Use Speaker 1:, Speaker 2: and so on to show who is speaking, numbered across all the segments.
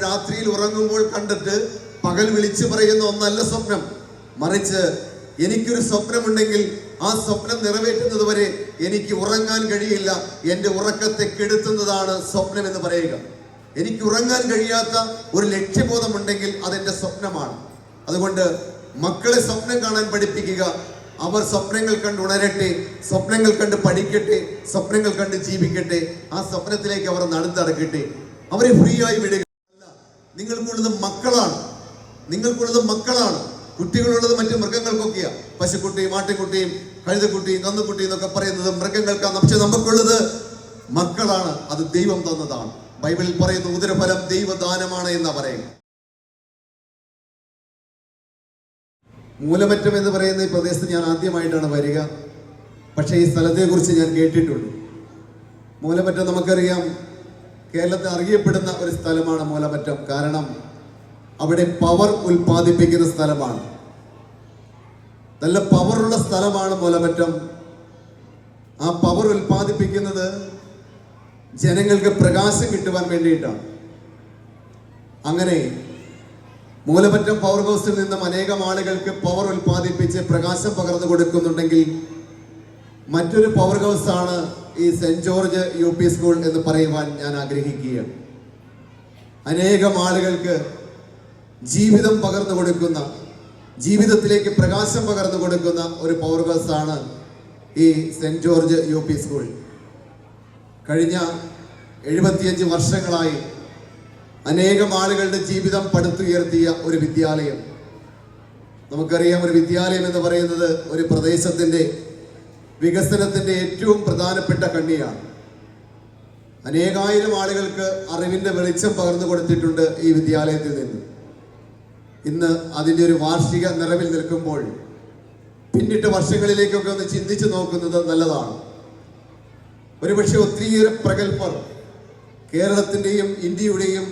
Speaker 1: രാത്രിയിൽ ഉറങ്ങുമ്പോൾ കണ്ടിട്ട് പകൽ വിളിച്ചു പറയുന്ന ഒന്നല്ല സ്വപ്നം. മറിച്ച് എനിക്കൊരു സ്വപ്നമുണ്ടെങ്കിൽ ആ സ്വപ്നം നിറവേറ്റുന്നത് വരെ എനിക്ക് ഉറങ്ങാൻ കഴിയില്ല. എന്റെ ഉറക്കത്തെ കെടുത്തുന്നതാണ് സ്വപ്നം എന്ന് പറയുക. എനിക്ക് ഉറങ്ങാൻ കഴിയാത്ത ഒരു ലക്ഷ്യബോധമുണ്ടെങ്കിൽ അതെന്റെ സ്വപ്നമാണ്. അതുകൊണ്ട് മക്കളെ സ്വപ്നം കാണാൻ പഠിപ്പിക്കുക. അവർ സ്വപ്നങ്ങൾ കണ്ട് ഉണരട്ടെ സ്വപ്നങ്ങൾ കണ്ട് പഠിക്കട്ടെ സ്വപ്നങ്ങൾ കണ്ട് ജീവിക്കട്ടെ ആ സ്വപ്നത്തിലേക്ക് അവർ നടന്നിറക്കട്ടെ അവരെ ഫ്രീ ആയി വിടുക. നിങ്ങൾക്കുള്ളത് മക്കളാണ്. നിങ്ങൾക്കുള്ളത് മക്കളാണ്. കുട്ടികളുള്ളത് മറ്റു മൃഗങ്ങൾക്കൊക്കെയാ. പശുക്കുട്ടിയും ആട്ടിക്കുട്ടിയും കഴുതക്കുട്ടിയും കന്നുകുട്ടിയും എന്നൊക്കെ പറയുന്നത് മൃഗങ്ങൾക്കാണ് പക്ഷെ നമുക്കുള്ളത് മക്കളാണ്. അത് ദൈവം തന്നതാണ്. ബൈബിളിൽ പറയുന്ന ഉദരഫലം ദൈവദാനമാണ് എന്നാ പറയുക മൂലമറ്റം എന്ന് പറയുന്ന ഈ പ്രദേശത്ത് ഞാൻ ആദ്യമായിട്ടാണ് വരിക. പക്ഷേ ഈ സ്ഥലത്തെക്കുറിച്ച് ഞാൻ കേട്ടിട്ടുണ്ട്. മൂലമറ്റം നമുക്കറിയാം. കേരളത്തിൽ അറിയപ്പെടുന്ന ഒരു സ്ഥലമാണ് മൂലമറ്റം. കാരണം അവിടെ പവർ ഉൽപ്പാദിപ്പിക്കുന്ന സ്ഥലമാണ്. നല്ല പവറുള്ള സ്ഥലമാണ് മൂലമറ്റം. ആ പവർ ഉൽപ്പാദിപ്പിക്കുന്നത് ജനങ്ങൾക്ക് പ്രകാശം കിട്ടുവാൻ വേണ്ടിയിട്ടാണ്. അങ്ങനെ മൂലമറ്റം പവർ ഹൗസിൽ നിന്നും അനേകം ആളുകൾക്ക് പവർ ഉൽപ്പാദിപ്പിച്ച് പ്രകാശം പകർന്നു കൊടുക്കുന്നുണ്ടെങ്കിൽ മറ്റൊരു പവർ ഹൗസ് ആണ് ഈ Saint George U P school എന്ന് പറയുവാൻ ഞാൻ ആഗ്രഹിക്കുകയാണ്. അനേകം ആളുകൾക്ക് ജീവിതം പകർന്നു കൊടുക്കുന്ന ജീവിതത്തിലേക്ക് പ്രകാശം പകർന്നു കൊടുക്കുന്ന ഒരു പവർ ആണ് ഈ Saint George U P school. കഴിഞ്ഞ എഴുപത്തിയഞ്ച് വർഷങ്ങളായി അനേകം ആളുകളുടെ ജീവിതം പടുത്തുയർത്തിയ ഒരു വിദ്യാലയം. നമുക്കറിയാം ഒരു വിദ്യാലയം എന്ന് പറയുന്നത് ഒരു പ്രദേശത്തിന്റെ വികസനത്തിന്റെ ഏറ്റവും പ്രധാനപ്പെട്ട കണ്ണിയാണ്. അനേകായിരം ആളുകൾക്ക് അറിവിന്റെ വെളിച്ചം പകർന്നു കൊടുത്തിട്ടുണ്ട് ഈ വിദ്യാലയത്തിൽ നിന്ന്. ഇന്ന് അതിന്റെ ഒരു വാർഷിക നിറവിൽ നിൽക്കുമ്പോൾ പിന്നിട്ട് വർഷങ്ങളിലേക്കൊക്കെ ഒന്ന് ചിന്തിച്ചു നോക്കുന്നത് നല്ലതാണ്. ഒരുപക്ഷെ ഒത്തിരിയേറെ പ്രഗത്ഭർ കേരളത്തിന്റെയും ഇന്ത്യയുടെയും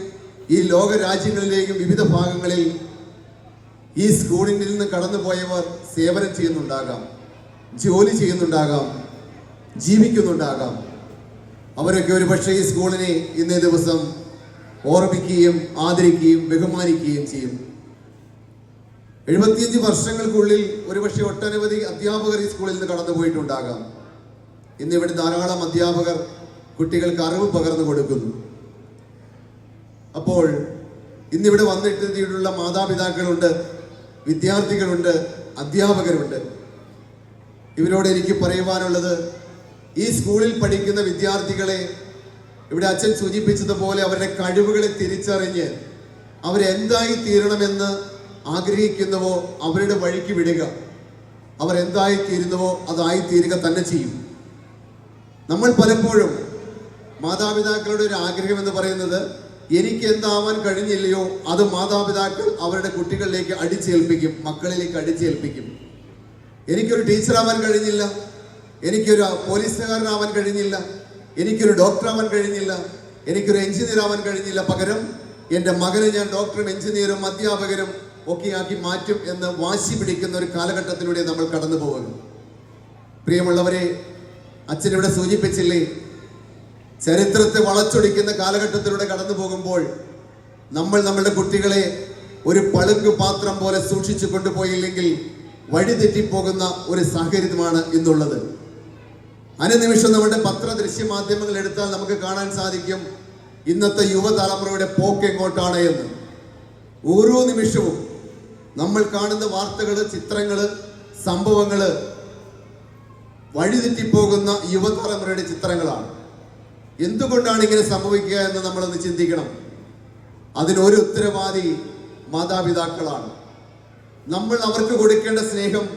Speaker 1: ഈ ലോക രാജ്യങ്ങളിലെയും വിവിധ ഭാഗങ്ങളിൽ ഈ സ്കൂളിൽ നിന്ന് കടന്നുപോയവർ സേവനം ചെയ്യുന്നുണ്ടാകാം. ജോലി ചെയ്യുന്നുണ്ടാകാം ജീവിക്കുന്നുണ്ടാകാം. അവരൊക്കെ ഒരു പക്ഷേ ഈ സ്കൂളിനെ ഇന്നേ ദിവസം ഓർമ്മിക്കുകയും ആദരിക്കുകയും ബഹുമാനിക്കുകയും ചെയ്യും. എഴുപത്തിയഞ്ച് വർഷങ്ങൾക്കുള്ളിൽ ഒരുപക്ഷെ ഒട്ടനവധി അധ്യാപകർ ഈ സ്കൂളിൽ നിന്ന് കടന്നുപോയിട്ടുണ്ടാകാം ഇന്ന് ഇവിടെ ധാരാളം അധ്യാപകർ കുട്ടികൾക്ക് അറിവ് പകർന്നു കൊടുക്കുന്നു. അപ്പോൾ ഇന്നിവിടെ വന്നിട്ടുള്ള മാതാപിതാക്കളുണ്ട് വിദ്യാർത്ഥികളുണ്ട് അധ്യാപകരുണ്ട്. ഇവരോട് എനിക്ക് പറയുവാനുള്ളത് ഈ സ്കൂളിൽ പഠിക്കുന്ന വിദ്യാർത്ഥികളെ ഇവിടെ അച്ഛൻ സൂചിപ്പിച്ചതുപോലെ അവരുടെ കഴിവുകളെ തിരിച്ചറിഞ്ഞ് അവരെന്തായി തീരണമെന്ന് ആഗ്രഹിക്കുന്നുവോ അവരുടെ വഴിക്ക് വിടുക. അവർ എന്തായി തീരുന്നുവോ അതായി തീരുക തന്നെ ചെയ്യും. നമ്മൾ പലപ്പോഴും മാതാപിതാക്കളുടെ ഒരു ആഗ്രഹം എന്ന് പറയുന്നത് എനിക്ക് എന്താവാൻ കഴിഞ്ഞില്ലയോ അത് മാതാപിതാക്കൾ അവരുടെ കുട്ടികളിലേക്ക് അടിച്ചേൽപ്പിക്കും മക്കളിലേക്ക് അടിച്ചേൽപ്പിക്കും. എനിക്കൊരു ടീച്ചറാവാൻ കഴിഞ്ഞില്ല. എനിക്കൊരു പോലീസുകാരനാവാൻ കഴിഞ്ഞില്ല. എനിക്കൊരു ഡോക്ടറാവാൻ കഴിഞ്ഞില്ല. എനിക്കൊരു എഞ്ചിനീയർ ആവാൻ കഴിഞ്ഞില്ല. പകരം എന്റെ മകനെ ഞാൻ ഡോക്ടറും എഞ്ചിനീയറും അധ്യാപകരും ഒക്കെ ആക്കി മാറ്റും എന്ന് വാശി പിടിക്കുന്ന ഒരു കാലഘട്ടത്തിലൂടെ നമ്മൾ കടന്നു പോകുന്നു പ്രിയമുള്ളവരെ അച്ഛനിവിടെ സൂചിപ്പിച്ചില്ലേ ചരിത്രത്തെ വളച്ചൊടിക്കുന്ന കാലഘട്ടത്തിലൂടെ കടന്നു പോകുമ്പോൾ നമ്മൾ നമ്മുടെ കുട്ടികളെ ഒരു പളുങ്ക് പാത്രം പോലെ സൂക്ഷിച്ചു കൊണ്ടുപോയില്ലെങ്കിൽ വഴിതെറ്റിപ്പോകുന്ന ഒരു സാഹചര്യമാണ് ഇന്നുള്ളത്. അനുനിമിഷം നമ്മുടെ പത്ര ദൃശ്യ മാധ്യമങ്ങൾ എടുത്താൽ നമുക്ക് കാണാൻ സാധിക്കും ഇന്നത്തെ യുവതലമുറയുടെ പോക്ക് എങ്ങോട്ടാണ് എന്ന്. ഓരോ നിമിഷവും നമ്മൾ കാണുന്ന വാർത്തകൾ ചിത്രങ്ങൾ സംഭവങ്ങൾ വഴിതെറ്റിപ്പോകുന്ന യുവതലമുറയുടെ ചിത്രങ്ങളാണ്. എന്തുകൊണ്ടാണ് ഇങ്ങനെ സംഭവിക്കുക എന്ന് നമ്മളൊന്ന് ചിന്തിക്കണം. അതിനൊരു ഉത്തരവാദി മാതാപിതാക്കളാണ്. നമ്മൾ അവർക്ക് കൊടുക്കേണ്ട സ്നേഹം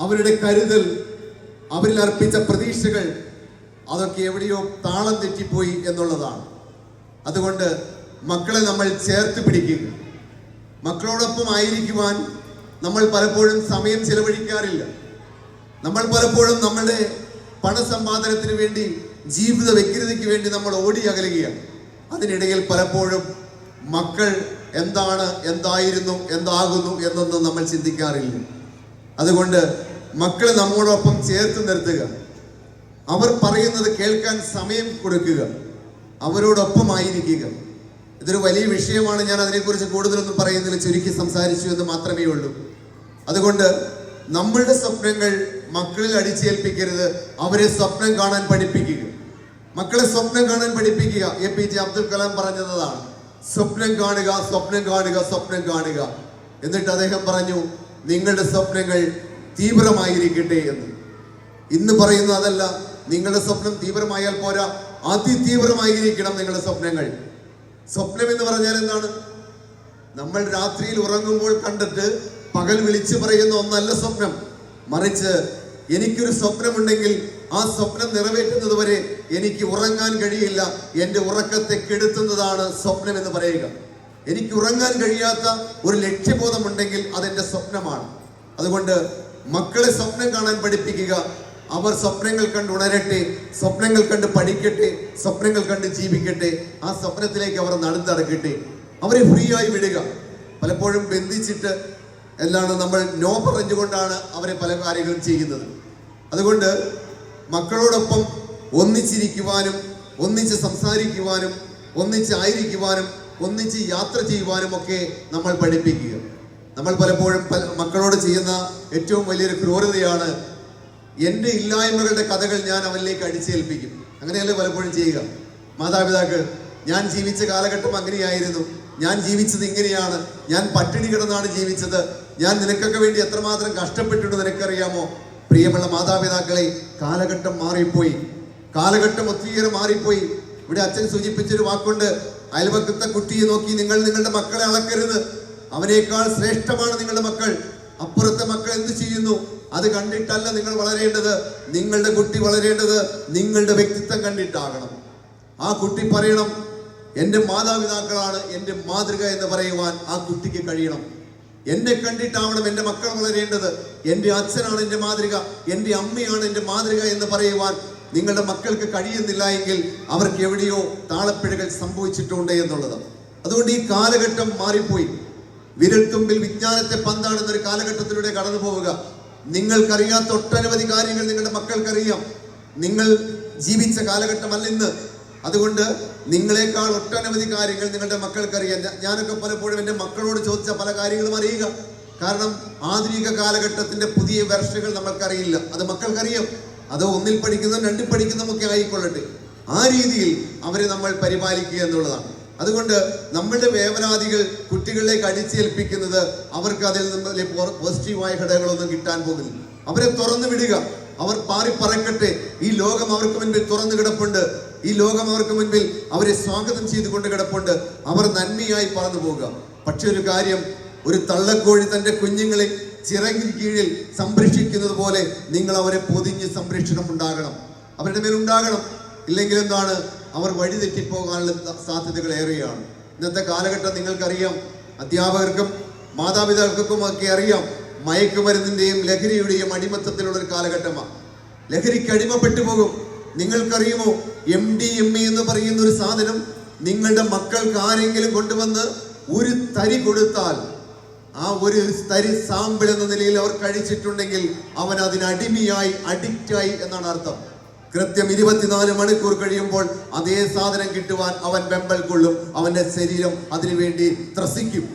Speaker 1: അവരുടെ കരുതൽ അവരിൽ അർപ്പിച്ച പ്രതീക്ഷകൾ അതൊക്കെ എവിടെയോ താളം തെറ്റിപ്പോയി എന്നുള്ളതാണ്. അതുകൊണ്ട് മക്കളെ നമ്മൾ ചേർത്ത് പിടിക്കുക. മക്കളോടൊപ്പം ആയിരിക്കുവാൻ നമ്മൾ പലപ്പോഴും സമയം ചിലവഴിക്കാറില്ല. നമ്മൾ പലപ്പോഴും നമ്മളുടെ പണസമ്പാദനത്തിന് വേണ്ടി ജീവിത വ്യഗ്രതയ്ക്ക് വേണ്ടി നമ്മൾ ഓടി അകലുകയാണ്. അതിനിടയിൽ പലപ്പോഴും മക്കൾ എന്താണ് എന്തായിരുന്നു എന്താകുന്നു എന്നൊന്നും നമ്മൾ ചിന്തിക്കാറില്ല. അതുകൊണ്ട് മക്കളെ നമ്മോടൊപ്പം ചേർത്ത് നിർത്തുക. അവർ പറയുന്നത് കേൾക്കാൻ സമയം കൊടുക്കുക. അവരോടൊപ്പം ആയിരിക്കുക. ഇതൊരു വലിയ വിഷയമാണ്. ഞാൻ അതിനെക്കുറിച്ച് കൂടുതലൊന്നും പറയുന്നില്ല. ചുരുക്കി സംസാരിച്ചു എന്ന് മാത്രമേ ഉള്ളൂ. അതുകൊണ്ട് നമ്മളുടെ സ്വപ്നങ്ങൾ മക്കളിൽ അടിച്ചേൽപ്പിക്കരുത്. അവരെ സ്വപ്നം കാണാൻ പഠിപ്പിക്കുക. മക്കളെ സ്വപ്നം കാണാൻ പഠിപ്പിക്കുക. A P J Abdul Kalam പറഞ്ഞതാണ്. സ്വപ്നം കാണുക സ്വപ്നം കാണുക സ്വപ്നം കാണുക. എന്നിട്ട് അദ്ദേഹം പറഞ്ഞു നിങ്ങളുടെ സ്വപ്നങ്ങൾ തീവ്രമായിരിക്കട്ടെ എന്ന്. ഇന്ന് പറയുന്ന അതല്ല നിങ്ങളുടെ സ്വപ്നം തീവ്രമായാൽ പോരാ. അതിതീവ്രമായിരിക്കണം നിങ്ങളുടെ സ്വപ്നങ്ങൾ. സ്വപ്നം എന്ന് പറഞ്ഞാൽ എന്താണ്? നമ്മൾ രാത്രിയിൽ ഉറങ്ങുമ്പോൾ കണ്ടിട്ട് പകൽ വിളിച്ചു പറയുന്ന ഒന്നല്ല സ്വപ്നം. മറിച്ച് എനിക്കൊരു സ്വപ്നമുണ്ടെങ്കിൽ ആ സ്വപ്നം നിറവേറ്റുന്നത് വരെ എനിക്ക് ഉറങ്ങാൻ കഴിയില്ല. എന്റെ ഉറക്കത്തെ കെടുത്തുന്നതാണ് സ്വപ്നം എന്ന് പറയുക. എനിക്ക് ഉറങ്ങാൻ കഴിയാത്ത ഒരു ലക്ഷ്യബോധമുണ്ടെങ്കിൽ അതെന്റെ സ്വപ്നമാണ്. അതുകൊണ്ട് മക്കളെ സ്വപ്നം കാണാൻ പഠിപ്പിക്കുക. അവർ സ്വപ്നങ്ങൾ കണ്ട് ഉണരട്ടെ സ്വപ്നങ്ങൾ കണ്ട് പഠിക്കട്ടെ സ്വപ്നങ്ങൾ കണ്ട് ജീവിക്കട്ടെ. ആ സ്വപ്നത്തിലേക്ക് അവർ നടന്നടക്കട്ടെ. അവരെ ഫ്രീ ആയി വിടുക. പലപ്പോഴും ബന്ധിച്ചിട്ട് എന്താണ് നമ്മൾ നോ പറഞ്ഞുകൊണ്ടാണ് അവരെ പല കാര്യങ്ങളും ചെയ്യുന്നത്. അതുകൊണ്ട് മക്കളോടൊപ്പം ഒന്നിച്ചിരിക്കുവാനും ഒന്നിച്ച് സംസാരിക്കുവാനും ഒന്നിച്ചായിരിക്കുവാനും ഒന്നിച്ച് യാത്ര ചെയ്യുവാനും ഒക്കെ നമ്മൾ പഠിപ്പിക്കുക. നമ്മൾ പലപ്പോഴും പല മക്കളോട് ചെയ്യുന്ന ഏറ്റവും വലിയൊരു ക്രൂരതയാണ് എന്റെ ഇല്ലായ്മകളുടെ കഥകൾ ഞാൻ അവനിലേക്ക് അടിച്ചേൽപ്പിക്കും. അങ്ങനെയല്ലേ പലപ്പോഴും ചെയ്യുക. മാതാപിതാക്കൾ ഞാൻ ജീവിച്ച കാലഘട്ടം അങ്ങനെയായിരുന്നു. ഞാൻ ജീവിച്ചത് ഇങ്ങനെയാണ്. ഞാൻ പട്ടിണി കിടന്നാണ് ജീവിച്ചത്. ഞാൻ നിനക്കൊക്കെ വേണ്ടി എത്രമാത്രം കഷ്ടപ്പെട്ടിട്ട് നിനക്കറിയാമോ? പ്രിയമുള്ള മാതാപിതാക്കളെ കാലഘട്ടം മാറിപ്പോയി. കാലഘട്ടം ഒത്തിരിയേറെ മാറിപ്പോയി. ഇവിടെ അച്ഛൻ സൂചിപ്പിച്ചൊരു വാക്കുണ്ട്. അയൽവക്കത്തെ കുട്ടിയെ നോക്കി നിങ്ങൾ നിങ്ങളുടെ മക്കളെ അളക്കരുത്. അവനേക്കാൾ ശ്രേഷ്ഠമാണ് നിങ്ങളുടെ മക്കൾ. അപ്പുറത്തെ മക്കൾ എന്ത് ചെയ്യുന്നു? അത് കണ്ടിട്ടല്ല നിങ്ങൾ വളരേണ്ടത്. നിങ്ങളുടെ കുട്ടി വളരേണ്ടത് നിങ്ങളുടെ വ്യക്തിത്വം കണ്ടിട്ടാകണം. ആ കുട്ടി പറയണം എന്റെ മാതാപിതാക്കളാണ് എന്റെ മാതൃക എന്ന് പറയുവാൻ ആ കുട്ടിക്ക് കഴിയണം. എന്നെ കണ്ടിട്ടാവണം എന്റെ മക്കൾ വളരേണ്ടത്. എന്റെ അച്ഛനാണ് എന്റെ മാതൃക. എന്റെ അമ്മയാണ് എന്റെ മാതൃക എന്ന് പറയുവാൻ നിങ്ങളുടെ മക്കൾക്ക് കഴിയുന്നില്ല എങ്കിൽ അവർക്ക് എവിടെയോ താളപ്പിഴകൾ സംഭവിച്ചിട്ടുണ്ട് എന്നുള്ളത് അതുകൊണ്ട് ഈ കാലഘട്ടം മാറിപ്പോയി. വിരൽത്തുമ്പിൽ വിജ്ഞാനത്തെ പന്താടുന്ന ഒരു കാലഘട്ടത്തിലൂടെ കടന്നു പോവുക. നിങ്ങൾക്കറിയാത്ത ഒട്ടനവധി കാര്യങ്ങൾ നിങ്ങളുടെ മക്കൾക്കറിയാം. നിങ്ങൾ ജീവിച്ച കാലഘട്ടമല്ല ഇന്ന്. അതുകൊണ്ട് നിങ്ങളെക്കാൾ ഒട്ടനവധി കാര്യങ്ങൾ നിങ്ങളുടെ മക്കൾക്കറിയാം. ഞാനൊക്കെ പലപ്പോഴും എന്റെ മക്കളോട് ചോദിച്ച പല കാര്യങ്ങളും അറിയുക. കാരണം ആധുനിക കാലഘട്ടത്തിന്റെ പുതിയ വെർഷകൾ നമ്മൾക്കറിയില്ല. അത് മക്കൾക്കറിയാം. അത് ഒന്നിൽ പഠിക്കുന്നതും രണ്ടിൽ പഠിക്കുന്നതും ഒക്കെ ആയിക്കൊള്ളട്ടെ. ആ രീതിയിൽ അവരെ നമ്മൾ പരിപാലിക്കുക എന്നുള്ളതാണ്. അതുകൊണ്ട് നമ്മളുടെ വേവനാദികൾ കുട്ടികളിലേക്ക് അടിച്ചേൽപ്പിക്കുന്നത് അവർക്ക് അതിൽ നിന്ന് പോസിറ്റീവായ ഘടകങ്ങളൊന്നും കിട്ടാൻ പോകുന്നില്ല. അവരെ തുറന്നു വിടുക. അവർ പാറിപ്പറക്കട്ടെ. ഈ ലോകം അവർക്ക് മുൻപിൽ തുറന്നു കിടപ്പുണ്ട്. ഈ ലോകം അവർക്ക് മുൻപിൽ അവരെ സ്വാഗതം ചെയ്തുകൊണ്ട് കിടപ്പുണ്ട്. അവർ നന്മയായി പറന്നു പോകുക പക്ഷെ ഒരു കാര്യം ഒരു തള്ളക്കോഴി തന്റെ കുഞ്ഞുങ്ങളെ ചിറകിൽ കീഴിൽ സംരക്ഷിക്കുന്നത് പോലെ നിങ്ങൾ അവരെ പൊതിഞ്ഞ് സംരക്ഷണം ഉണ്ടാകണം. അവരുടെ മേൽ ഉണ്ടാകണം. ഇല്ലെങ്കിൽ എന്താണ്? അവർ വഴിതെറ്റിപ്പോകാനുള്ള സാധ്യതകൾ ഏറെയാണ്. ഇന്നത്തെ കാലഘട്ടം നിങ്ങൾക്കറിയാം. അധ്യാപകർക്കും മാതാപിതാക്കൾക്കും ഒക്കെ അറിയാം. മയക്കുമരുന്നിന്റെയും ലഹരിയുടെയും അടിമത്തത്തിലുള്ള ഒരു കാലഘട്ടമാണ്. ലഹരിക്ക് അടിമപ്പെട്ടു പോകും. നിങ്ങൾക്കറിയുമോ? എം ഡി എം എ എന്ന് പറയുന്ന ഒരു സാധനം നിങ്ങളുടെ മക്കൾക്ക് ആരെങ്കിലും കൊണ്ടുവന്ന് ഒരു തരി കൊടുത്താൽ ആ ഒരു തരി സാമ്പിൾ എന്ന നിലയിൽ അവർ കഴിച്ചിട്ടുണ്ടെങ്കിൽ അവൻ അതിന് അടിമയായി അഡിക്റ്റായി എന്നാണ് അർത്ഥം. കൃത്യം ഇരുപത്തിനാല് മണിക്കൂർ കഴിയുമ്പോൾ അതേ സാധനം കിട്ടുവാൻ അവൻ വെമ്പൽ കൊള്ളും അവന്റെ ശരീരം അതിനുവേണ്ടി ത്രസിക്കും.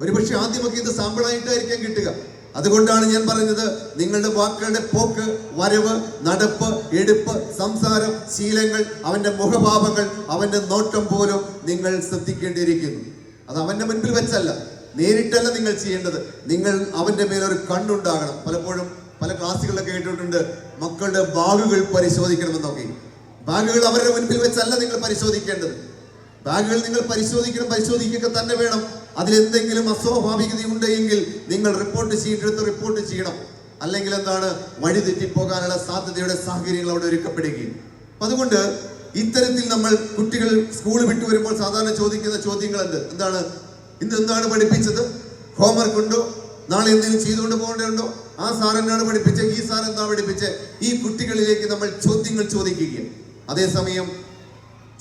Speaker 1: ഒരുപക്ഷെ ആദ്യമൊക്കെ ഇത് സാമ്പിളായിട്ടായിരിക്കാം കിട്ടുക. അതുകൊണ്ടാണ് ഞാൻ പറഞ്ഞത് നിങ്ങളുടെ വാക്കുകളുടെ പോക്ക് വരവ് നടപ്പ് എടുപ്പ് സംസാരം ശീലങ്ങൾ അവന്റെ മുഖഭാവങ്ങൾ അവന്റെ നോട്ടം പോലും നിങ്ങൾ ശ്രദ്ധിക്കേണ്ടിയിരിക്കുന്നു. അത് അവന്റെ മുൻപിൽ വെച്ചല്ല. നേരിട്ടല്ല നിങ്ങൾ ചെയ്യേണ്ടത്. നിങ്ങൾ അവന്റെ മേലൊരു കണ്ണുണ്ടാകണം. പലപ്പോഴും പല ക്ലാസ്സുകളിലൊക്കെ കേട്ടിട്ടുണ്ട് മക്കളുടെ ബാഗുകൾ പരിശോധിക്കണമെന്നൊക്കെ. ബാഗുകൾ അവരുടെ മുൻപിൽ വെച്ചല്ല നിങ്ങൾ പരിശോധിക്കേണ്ടത്. ബാഗുകൾ നിങ്ങൾ പരിശോധിക്കണം പരിശോധിക്കുക തന്നെ വേണം. അതിലെന്തെങ്കിലും അസ്വാഭാവികത ഉണ്ടെങ്കിൽ നിങ്ങൾ റിപ്പോർട്ട് ചെയ്യേണ്ടത് റിപ്പോർട്ട് ചെയ്യണം. അല്ലെങ്കിൽ എന്താണ് വഴി തെറ്റിപ്പോകാനുള്ള സാധ്യതയുടെ സാഹചര്യങ്ങൾ അവിടെ ഒരുക്കപ്പെടുകയും. അതുകൊണ്ട് ഇത്തരത്തിൽ നമ്മൾ കുട്ടികൾ സ്കൂൾ വിട്ടു വരുമ്പോൾ സാധാരണ ചോദിക്കുന്ന ചോദ്യങ്ങൾ എന്ത് എന്താണ് ഇന്ന് എന്താണ് പഠിപ്പിച്ചത്? ഹോംവർക്ക് ഉണ്ടോ? നാളെ എന്തെങ്കിലും ചെയ്തുകൊണ്ട് പോകേണ്ടതുണ്ടോ? ആ സാർ എന്നാണ് പഠിപ്പിച്ചത് ഈ സാർ എന്താ പഠിപ്പിച്ചത് ഈ കുട്ടികളിലേക്ക് നമ്മൾ ചോദ്യങ്ങൾ ചോദിക്കുക അതേസമയം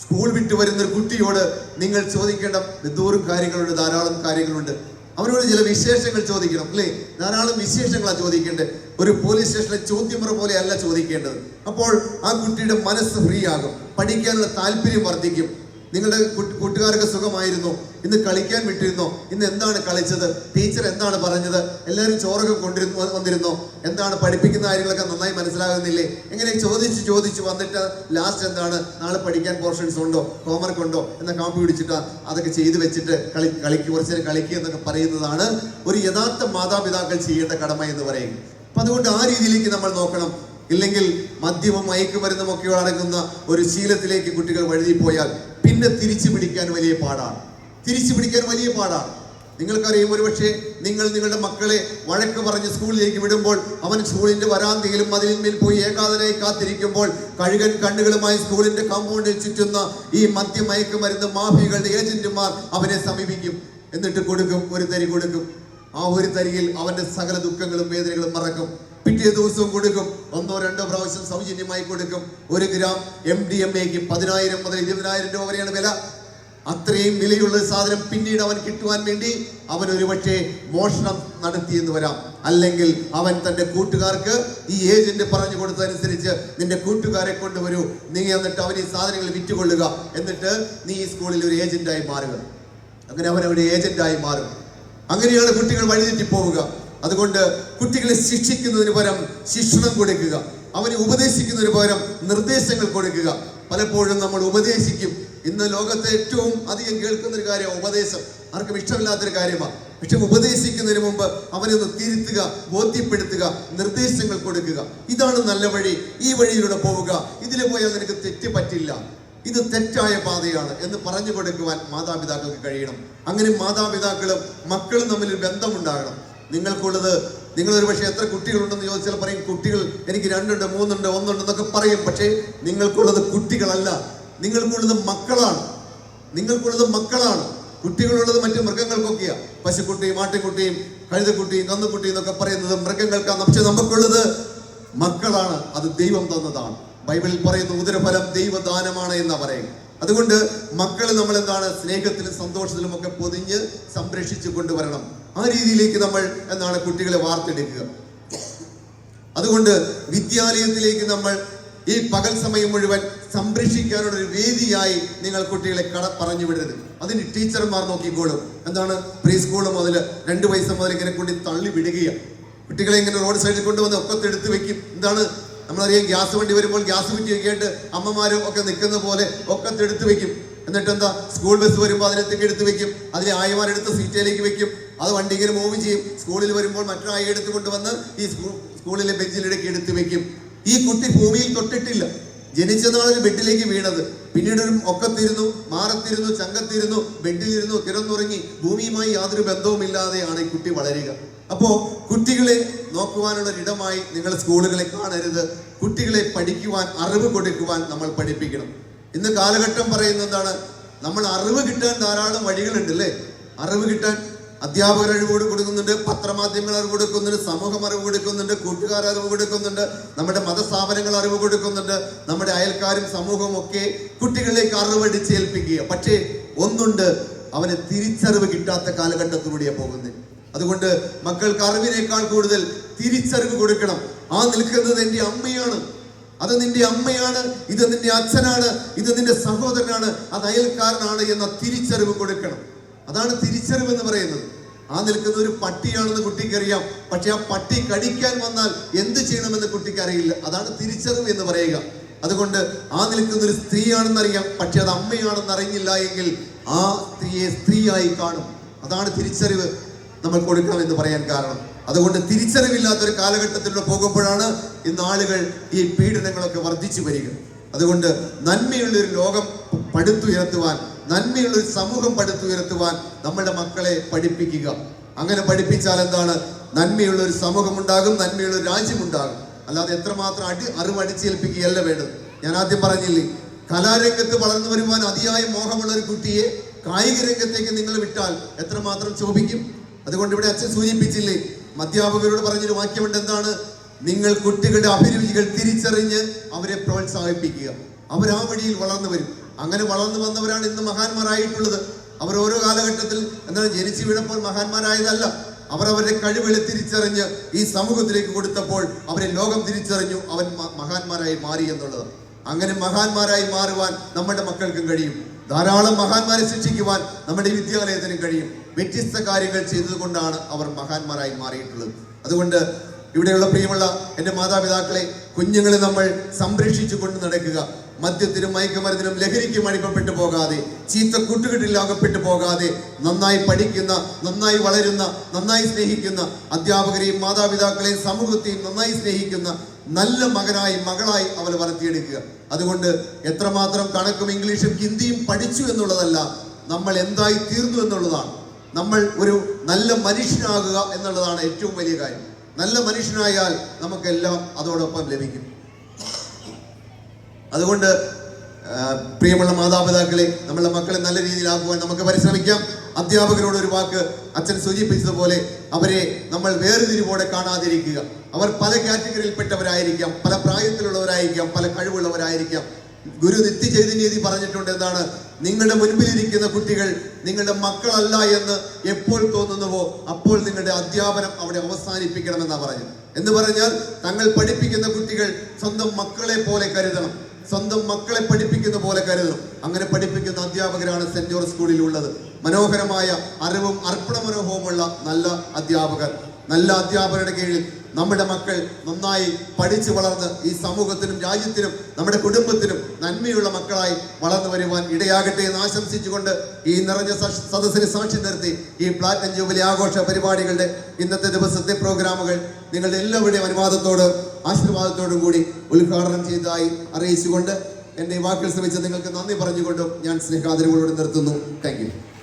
Speaker 1: സ്കൂൾ വിട്ടു വരുന്ന ഒരു കുട്ടിയോട് നിങ്ങൾ ചോദിക്കേണ്ട എന്തോരം കാര്യങ്ങളുണ്ട് ധാരാളം കാര്യങ്ങളുണ്ട്. അവരോട് ചില വിശേഷങ്ങൾ ചോദിക്കണം അല്ലേ? ധാരാളം വിശേഷങ്ങളാണ് ചോദിക്കേണ്ടത്. ഒരു പോലീസ് സ്റ്റേഷനിലെ ചോദ്യമുറ പോലെ അല്ല ചോദിക്കേണ്ടത്. അപ്പോൾ ആ കുട്ടിയുടെ മനസ്സ് ഫ്രീ ആകും. പഠിക്കാനുള്ള താല്പര്യം വർദ്ധിക്കും. നിങ്ങളുടെ കൂട്ട്- കൂട്ടുകാർക്ക് സുഖമായിരുന്നു. ഇന്ന് കളിക്കാൻ വിട്ടിരുന്നോ. ഇന്ന് എന്താണ് കളിച്ചത്? ടീച്ചർ എന്താണ് പറഞ്ഞത്? എല്ലാവരും ചോറൊക്കെ കൊണ്ടിരുന്നു വന്നിരുന്നോ. എന്താണ് പഠിപ്പിക്കുന്ന കാര്യങ്ങളൊക്കെ നന്നായി മനസ്സിലാകുന്നില്ലേ? എങ്ങനെ ചോദിച്ച് ചോദിച്ച് വന്നിട്ട് ലാസ്റ്റ് എന്താണ്? നാളെ പഠിക്കാൻ പോർഷൻസ് ഉണ്ടോ? ഹോംവർക്ക് ഉണ്ടോ? എന്ന കാപ്പി പിടിച്ചിട്ട് അതൊക്കെ ചെയ്തു വെച്ചിട്ട് കളി കളിക്ക് കുറച്ച് നേരം കളിക്കുക എന്നൊക്കെ പറയുന്നതാണ് ഒരു യഥാർത്ഥ മാതാപിതാക്കൾ ചെയ്യേണ്ട കടമ എന്ന് പറയും അപ്പൊ അതുകൊണ്ട് ആ രീതിയിലേക്ക് നമ്മൾ നോക്കണം. ഇല്ലെങ്കിൽ മദ്യവും മയക്കുമരുന്നും ഒക്കെ അടങ്ങുന്ന ഒരു ശീലത്തിലേക്ക് കുട്ടികൾ വഴുതിപ്പോയാൽ പിന്നെ തിരിച്ചു പിടിക്കാൻ വലിയ പാടാണ്. തിരിച്ചു പിടിക്കാൻ വലിയ പാടാണ്. നിങ്ങൾക്കറിയാം ഒരുപക്ഷെ നിങ്ങൾ നിങ്ങളുടെ മക്കളെ വഴക്ക് പറഞ്ഞ് സ്കൂളിലേക്ക് വിടുമ്പോൾ അവൻ സ്കൂളിന്റെ വരാന്തയിലും മതിലിന്മേൽ പോയി ഏകാതനായി കാത്തിരിക്കുമ്പോൾ കഴുകൻ കണ്ണുകളുമായി സ്കൂളിന്റെ കമ്പൗണ്ടിൽ ചുറ്റുന്ന ഈ മദ്യമയക്കുമരുന്ന് മാഫിയകളുടെ ഏജന്റുമാർ അവനെ സമീപിക്കും. എന്നിട്ട് കൊടുക്കും ഒരു തരി കൊടുക്കും. ആ ഒരു തരിയിൽ അവന്റെ സകല ദുഃഖങ്ങളും വേദനകളും മറക്കും. പിറ്റേ ദിവസവും കൊടുക്കും. ഒന്നോ രണ്ടോ പ്രാവശ്യം സൗജന്യമായി കൊടുക്കും. ഒരു ഗ്രാം എം ഡി എം എക്ക് പതിനായിരം മുതൽ ഇരുപതിനായിരം രൂപ വരെയാണ് വില. അത്രയും വിലയുള്ള സാധനം പിന്നീട് അവൻ കിട്ടുവാൻ വേണ്ടി അവൻ ഒരുപക്ഷെ മോഷണം നടത്തിയെന്ന് വരാം. അല്ലെങ്കിൽ അവൻ തന്റെ കൂട്ടുകാർക്ക് ഈ ഏജന്റ് പറഞ്ഞു കൊടുത്തതനുസരിച്ച് നിന്റെ കൂട്ടുകാരെ കൊണ്ടുവരൂ. നീ എന്നിട്ട് അവൻ ഈ സാധനങ്ങൾ വിറ്റുകൊള്ളുക. എന്നിട്ട് നീ ഈ സ്കൂളിൽ ഒരു ഏജന്റായി മാറുക. അങ്ങനെ അവൻ ഒരു ഏജന്റായി മാറും. അങ്ങനെയാണ് കുട്ടികൾ വഴിതെറ്റി പോവുക. അതുകൊണ്ട് കുട്ടികളെ ശിക്ഷിക്കുന്നതിന് പകരം ശിക്ഷണം കൊടുക്കുക. അവനെ ഉപദേശിക്കുന്നതിന് പകരം നിർദ്ദേശങ്ങൾ കൊടുക്കുക. പലപ്പോഴും നമ്മൾ ഉപദേശിക്കും. ഇന്ന് ലോകത്തെ ഏറ്റവും അധികം കേൾക്കുന്ന ഒരു കാര്യം ഉപദേശം. ആർക്കും ഇഷ്ടമില്ലാത്തൊരു കാര്യമാണ് പക്ഷെ ഉപദേശിക്കുന്നതിന് മുമ്പ് അവനെ ഒന്ന് തിരുത്തുക ബോധ്യപ്പെടുത്തുക നിർദ്ദേശങ്ങൾ കൊടുക്കുക. ഇതാണ് നല്ല വഴി. ഈ വഴിയിലൂടെ പോവുക. ഇതിൽ പോയാൽ നിനക്ക് തെറ്റ് പറ്റില്ല. ഇത് തെറ്റായ പാതയാണ് എന്ന് പറഞ്ഞു കൊടുക്കുവാൻ മാതാപിതാക്കൾക്ക് കഴിയണം. അങ്ങനെ മാതാപിതാക്കളും മക്കളും തമ്മിൽ ബന്ധമുണ്ടാകണം. നിങ്ങൾക്കുള്ളത് നിങ്ങൾ ഒരു പക്ഷേ എത്ര കുട്ടികളുണ്ടെന്ന് ചോദിച്ചാൽ പറയും കുട്ടികൾ എനിക്ക് രണ്ടുണ്ട് മൂന്നുണ്ട് ഒന്നുണ്ട് എന്നൊക്കെ പറയും. പക്ഷേ നിങ്ങൾക്കുള്ളത് കുട്ടികളല്ല. നിങ്ങൾക്കുള്ളത് മക്കളാണ്. നിങ്ങൾക്കുള്ളത് മക്കളാണ്. കുട്ടികളുള്ളത് മറ്റു മൃഗങ്ങൾക്കൊക്കെയാ. പശുക്കുട്ടിയും ആട്ടിൻകുട്ടിയും കഴുതക്കുട്ടിയും കന്നുകുട്ടിയും എന്നൊക്കെ പറയുന്നത് മൃഗങ്ങൾക്കാണ്. പക്ഷെ നമുക്കുള്ളത് മക്കളാണ്. അത് ദൈവം തന്നതാണ്. ബൈബിളിൽ പറയുന്ന ഉദരഫലം ദൈവദാനമാണ് എന്നാ പറയും അതുകൊണ്ട് മക്കൾ നമ്മൾ എന്താണ് സ്നേഹത്തിലും സന്തോഷത്തിലും ഒക്കെ പൊതിഞ്ഞ് സംരക്ഷിച്ചു കൊണ്ടുവരണം. ആ രീതിയിലേക്ക് നമ്മൾ എന്താണ് കുട്ടികളെ വാർത്തെടുക്കുക. അതുകൊണ്ട് വിദ്യാലയത്തിലേക്ക് നമ്മൾ ഈ പകൽ സമയം മുഴുവൻ സംരക്ഷിക്കാനുള്ള ഒരു വേദിയായി നിങ്ങൾ കുട്ടികളെ കട പറഞ്ഞു വിടരുത്. അതിന് ടീച്ചർമാർ നോക്കിക്കോളും. എന്താണ്? പ്രീ സ്കൂൾ മുതൽ രണ്ട് വയസ്സ് മുതൽ ഇങ്ങനെ കൊണ്ട് തള്ളി വിടുകയാണ് കുട്ടികളെ ഇങ്ങനെ റോഡ് സൈഡിൽ കൊണ്ടുവന്ന് ഒക്കെ വെക്കും. എന്താണ്? നമ്മളറിയാം ഗ്യാസ് വണ്ടി വരുമ്പോൾ ഗ്യാസ് കുറ്റി ഒക്കെ ആയിട്ട് അമ്മമാരും ഒക്കെ നിൽക്കുന്ന പോലെ ഒക്കെ എടുത്ത് വെക്കും. എന്നിട്ട് എന്താ സ്കൂൾ ബസ് വരുമ്പോൾ അതിനകത്തേക്ക് എടുത്ത് വെക്കും. അതിലെ ആയമാരെടുത്ത് സീറ്റിലേക്ക് വെക്കും. അത് വണ്ടി ഇങ്ങനെ മൂവ് ചെയ്യും. സ്കൂളിൽ വരുമ്പോൾ മറ്റൊരായ എടുത്ത് കൊണ്ടുവന്ന് ഈ സ്കൂളിലെ ബെഞ്ചിലിടയ്ക്ക് എടുത്ത് വെക്കും. ഈ കുട്ടി ഭൂമിയിൽ തൊട്ടിട്ടില്ല. ജനിച്ച ബെഡിലേക്ക് വീണത്. പിന്നീട് ഒക്കത്തിരുന്നു മാറത്തിരുന്നു ചങ്കത്തിരുന്നു ബെഡിലിരുന്നു കിടന്നുറങ്ങി ഭൂമിയുമായി യാതൊരു ബന്ധവുമില്ലാതെയാണ് ഈ കുട്ടി വളരുക. അപ്പോൾ കുട്ടികളെ നോക്കുവാനുള്ള ഒരിടമായി നിങ്ങൾ സ്കൂളുകളെ കാണരുത്. കുട്ടികളെ പഠിക്കുവാൻ അറിവ് കൊടുക്കുവാൻ നമ്മൾ പഠിപ്പിക്കണം. ഇന്ന് കാലഘട്ടം പറയുന്നത് എന്താണ്? നമ്മൾ അറിവ് കിട്ടാൻ ധാരാളം വഴികളുണ്ട് അല്ലേ? അറിവ് കിട്ടാൻ അധ്യാപകർ അറിവ് കൊടു- കൊടുക്കുന്നുണ്ട് പത്രമാധ്യമങ്ങൾ അറിവ് കൊടുക്കുന്നുണ്ട് സമൂഹം അറിവ് കൊടുക്കുന്നുണ്ട് കൂട്ടുകാർ അറിവ് കൊടുക്കുന്നുണ്ട് നമ്മുടെ മതസ്ഥാപനങ്ങൾ അറിവ് കൊടുക്കുന്നുണ്ട് നമ്മുടെ അയൽക്കാരും സമൂഹവും ഒക്കെ കുട്ടികളിലേക്ക് അറിവടിച്ചേൽപ്പിക്കുക പക്ഷേ ഒന്നുണ്ട് അവന് തിരിച്ചറിവ് കിട്ടാത്ത കാലഘട്ടത്തിലൂടെ പോകുന്നത്. അതുകൊണ്ട് മക്കൾക്ക് അറിവിനേക്കാൾ കൂടുതൽ തിരിച്ചറിവ് കൊടുക്കണം. ആ നിൽക്കുന്നത് എന്റെ അമ്മയാണ്. അത് നിന്റെ അമ്മയാണ് ഇത് നിന്റെ അച്ഛനാണ് ഇത് നിന്റെ സഹോദരനാണ് അത് അയൽക്കാരനാണ് എന്ന തിരിച്ചറിവ് കൊടുക്കണം. അതാണ് തിരിച്ചറിവ് എന്ന് പറയുന്നത്. ആ നിൽക്കുന്ന ഒരു പട്ടിയാണെന്ന് കുട്ടിക്കറിയാം. പക്ഷെ ആ പട്ടി കടിക്കാൻ വന്നാൽ എന്ത് ചെയ്യണമെന്ന് കുട്ടിക്ക് അറിയില്ല അതാണ് തിരിച്ചറിവ് എന്ന് പറയുക. അതുകൊണ്ട് ആ നിൽക്കുന്ന ഒരു സ്ത്രീയാണെന്നറിയാം. പക്ഷെ അത് അമ്മയാണെന്ന് അറിഞ്ഞില്ല എങ്കിൽ ആ സ്ത്രീയെ സ്ത്രീയായി കാണും. അതാണ് തിരിച്ചറിവ് നമ്മൾ കൊടുക്കണം എന്ന് പറയാൻ കാരണം. അതുകൊണ്ട് തിരിച്ചറിവില്ലാത്ത ഒരു കാലഘട്ടത്തിലൂടെ പോകുമ്പോഴാണ് ഇന്ന് ആളുകൾ ഈ പീഡനങ്ങളൊക്കെ വർദ്ധിച്ചു വരിക. അതുകൊണ്ട് നന്മയുള്ള ഒരു ലോകം പടുത്തുയർത്തുവാൻ നന്മയുള്ള ഒരു സമൂഹം പടുത്തുയർത്തുവാൻ നമ്മുടെ മക്കളെ പഠിപ്പിക്കുക. അങ്ങനെ പഠിപ്പിച്ചാൽ എന്താണ്? നന്മയുള്ള ഒരു സമൂഹം ഉണ്ടാകും നന്മയുള്ള ഒരു രാജ്യം ഉണ്ടാകും. അല്ലാതെ എത്രമാത്രം അടി അറിവ് അടിച്ചേൽപ്പിക്കുകയല്ല വേണ്ടത്. ഞാൻ ആദ്യം പറഞ്ഞില്ലേ കലാരംഗത്ത് വളർന്നു വരുവാൻ അതിയായ മോഹമുള്ള ഒരു കുട്ടിയെ കായിക രംഗത്തേക്ക് നിങ്ങൾ വിട്ടാൽ എത്രമാത്രം ശോഭിക്കും? അതുകൊണ്ട് ഇവിടെ അച്ഛൻ സൂചിപ്പിച്ചില്ലേ അധ്യാപകരോട് പറഞ്ഞൊരു വാക്യമുണ്ട് എന്താണ്? നിങ്ങൾ കുട്ടികളുടെ അഭിരുചികൾ തിരിച്ചറിഞ്ഞ് അവരെ പ്രോത്സാഹിപ്പിക്കുക. അവർ ആ വഴിയിൽ വളർന്നു വരും. അങ്ങനെ വളർന്നു വന്നവരാണ് ഇന്ന് മഹാന്മാരായിട്ടുള്ളത്. അവർ ഓരോ കാലഘട്ടത്തിൽ എന്താണ് ജനിച്ചു വീണപ്പോൾ മഹാന്മാരായതല്ല. അവർ അവരുടെ കഴിവുകളെ തിരിച്ചറിഞ്ഞ് ഈ സമൂഹത്തിലേക്ക് കൊടുത്തപ്പോൾ അവരെ ലോകം തിരിച്ചറിഞ്ഞു. അവൻ മഹാന്മാരായി മാറി എന്നുള്ളത് അങ്ങനെ മഹാന്മാരായി മാറുവാൻ നമ്മുടെ മക്കൾക്കും കഴിയും. ധാരാളം മഹാന്മാരെ ശിക്ഷിക്കുവാൻ നമ്മുടെ വിദ്യാലയത്തിനും കഴിയും. വ്യത്യസ്ത കാര്യങ്ങൾ ചെയ്തതുകൊണ്ടാണ് അവർ മഹാന്മാരായി മാറിയിട്ടുള്ളത്. അതുകൊണ്ട് ഇവിടെയുള്ള പ്രിയമുള്ള എന്റെ മാതാപിതാക്കളെ കുഞ്ഞുങ്ങളെ നമ്മൾ സംരക്ഷിച്ചു കൊണ്ട് നടക്കുക. മദ്യത്തിനും മയക്കുമരുന്നിനും ലഹരിക്കും അടിമപ്പെട്ടു പോകാതെ ചീത്ത കൂട്ടുകെട്ടിൽ അകപ്പെട്ടു പോകാതെ നന്നായി പഠിക്കുന്ന നന്നായി വളരുന്ന നന്നായി സ്നേഹിക്കുന്ന അധ്യാപകരെയും മാതാപിതാക്കളെയും സമൂഹത്തെയും നന്നായി സ്നേഹിക്കുന്ന നല്ല മകനായി മകളായി അവൾ വളർത്തിയെടുക്കുക. അതുകൊണ്ട് എത്രമാത്രം കണക്കും ഇംഗ്ലീഷും ഹിന്ദിയും പഠിച്ചു എന്നുള്ളതല്ല നമ്മൾ എന്തായി തീർന്നു എന്നുള്ളതാണ്. നമ്മൾ ഒരു നല്ല മനുഷ്യനാകുക എന്നുള്ളതാണ് ഏറ്റവും വലിയ കാര്യം. നല്ല മനുഷ്യനായാൽ നമുക്കെല്ലാം അതോടൊപ്പം ലഭിക്കും. അതുകൊണ്ട് പ്രിയമുള്ള മാതാപിതാക്കളെ നമ്മളെ മക്കളെ നല്ല രീതിയിലാക്കുവാൻ നമുക്ക് പരിശ്രമിക്കാം. അധ്യാപകരോട് ഒരു വാക്ക് അച്ഛൻ സൂചിപ്പിച്ചതുപോലെ അവരെ നമ്മൾ വേർതിരിവോടെ കാണാതിരിക്കുക. അവർ പല കാറ്റഗറിയിൽപ്പെട്ടവരായിരിക്കാം പല പ്രായത്തിലുള്ളവരായിരിക്കാം പല കഴിവുള്ളവരായിരിക്കാം. ഗുരു നിത്യചൈതന്യതി പറഞ്ഞിട്ടുണ്ട് എന്താണ്? നിങ്ങളുടെ മുൻപിലിരിക്കുന്ന കുട്ടികൾ നിങ്ങളുടെ മക്കളല്ല എന്ന് എപ്പോൾ തോന്നുന്നുവോ അപ്പോൾ നിങ്ങളുടെ അധ്യാപനം അവിടെ അവസാനിപ്പിക്കണമെന്നാണ് പറഞ്ഞത്. എന്ന് പറഞ്ഞാൽ തങ്ങൾ പഠിപ്പിക്കുന്ന കുട്ടികൾ സ്വന്തം മക്കളെ പോലെ കരുതണം. സ്വന്തം മക്കളെ പഠിപ്പിക്കുന്ന പോലെ കരുതണം. അങ്ങനെ പഠിപ്പിക്കുന്ന അധ്യാപകരാണ് സെന്റ് ജോർജ് സ്കൂളിൽ ഉള്ളത് മനോഹരമായ അറിവും അർപ്പണ മനോഹവുമുള്ള നല്ല അധ്യാപകർ. നല്ല അധ്യാപകരുടെ കീഴിൽ നമ്മുടെ മക്കൾ നന്നായി പഠിച്ചു വളർന്ന് ഈ സമൂഹത്തിനും രാജ്യത്തിനും നമ്മുടെ കുടുംബത്തിനും നന്മയുള്ള മക്കളായി വളർന്നു വരുവാൻ ഇടയാകട്ടെ എന്ന് ആശംസിച്ചുകൊണ്ട് ഈ നിറഞ്ഞ സദസ്സിന് സാക്ഷി നിർത്തി ഈ പ്ലാറ്റൻ ജൂബിലി ആഘോഷ പരിപാടികളുടെ ഇന്നത്തെ ദിവസത്തെ പ്രോഗ്രാമുകൾ നിങ്ങളുടെ എല്ലാവരുടെയും അനുവാദത്തോട് ആശീർവാദത്തോടും കൂടി ഉദ്ഘാടനം ചെയ്തതായി അറിയിച്ചുകൊണ്ട് എന്റെ വാക്കിൽ ശ്രമിച്ച നിങ്ങൾക്ക് നന്ദി പറഞ്ഞുകൊണ്ടും ഞാൻ സ്നേഹാദരങ്ങളോട് നിർത്തുന്നു. താങ്ക്